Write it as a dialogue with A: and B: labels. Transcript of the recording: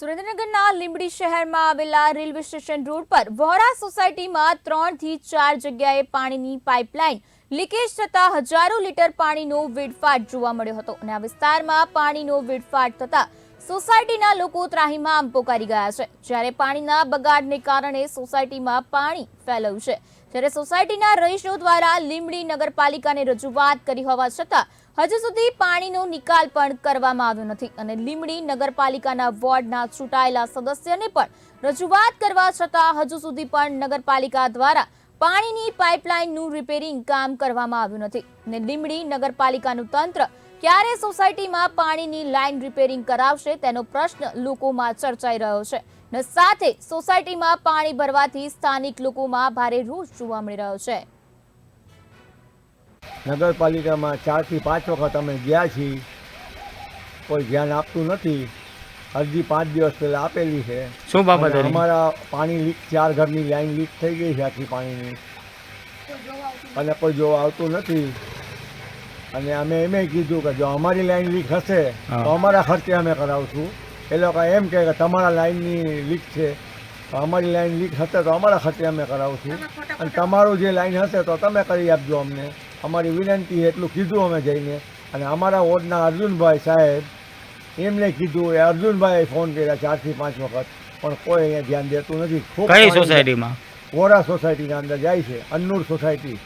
A: સુરેન્દ્રનગરના લીંબડી શહેરમાં આવેલા રેલવે સ્ટેશન રોડ પર વહોરા સોસાયટીમાં ત્રણથી ચાર જગ્યાએ પાણીની પાઇપલાઇન લીકેજ થતા હજારો લીટર પાણીનો વેડફાટ જોવા મળ્યો હતો અને આ વિસ્તારમાં પાણીનો વેડફાટ થતા સોસાયટીના લોકો ત્રાહીમામ પોકારી ગયા છે. જ્યારે પાણીના બગાડને કારણે સોસાયટીમાં પાણી ફેલાયું છે. જ્યારે સોસાયટીના રહીશો દ્વારા લીમડી નગરપાલિકાને રજૂઆત કરી હોવા છતાં, હજુ સુધી પાણીનો નિકાલ પણ કરવામાં આવ્યો નથી અને લીમડી નગરપાલિકાના વોર્ડના ચૂંટાયેલા સદસ્યને પણ રજૂઆત કરવા છતાં, હજુ સુધી પણ નગરપાલિકા દ્વારા પાણીની પાઇપલાઇનનું રિપેરિંગ કામ કરવામાં આવ્યું નથી અને લીમડી નગરપાલિકાનું તંત્ર ક્યારે સોસાયટીમાં પાણીની લાઇન રિપેરિંગ કરાવશે તેનો પ્રશ્ન લોકોમાં ચર્ચાઈ રહ્યો છે ને સાથે સોસાયટીમાં પાણી ભરવાથી સ્થાનિક લોકોમાં ભારે રોષ જોવા મળી રહ્યો છે.
B: નગરપાલિકામાં ચારથી પાંચ વખત અમે ગયા છીએ. કોઈ ધ્યાન આપતું નથી. અરજી પાંચ દિવસ પહેલાં આપેલી છે.
C: શું બાબત
B: અમારા પાણી લીક ચાર ઘરની લાઈન લીક થઈ ગઈ છે આખી પાણીની. અને કોઈ જોવા આવતું નથી. અને અમે એમ કીધું કે જો અમારી લાઈન લીક હશે તો અમારા ખર્ચે અમે કરાવશું. એ લોકો એમ કહે કે તમારા લાઈનની લીક છે. તો અમારી લાઈન લીક હશે તો અમારા ખર્ચે અમે કરાવશું. અને તમારું જે લાઈન હશે તો તમે કરી આપજો અમને. અમારી વિનંતી એટલું કીધું અમે જઈને. અને અમારા વોર્ડના અર્જુનભાઈ સાહેબ એમને કીધું એ અર્જુનભાઈએ ફોન કર્યા ચારથી પાંચ વખત. પણ કોઈ અહીંયા ધ્યાન દેતું નથી. ખૂબ
C: કઈ સોસાયટીમાં
B: વોરા સોસાયટીના અંદર જાય છે. અન્નૂર સોસાયટી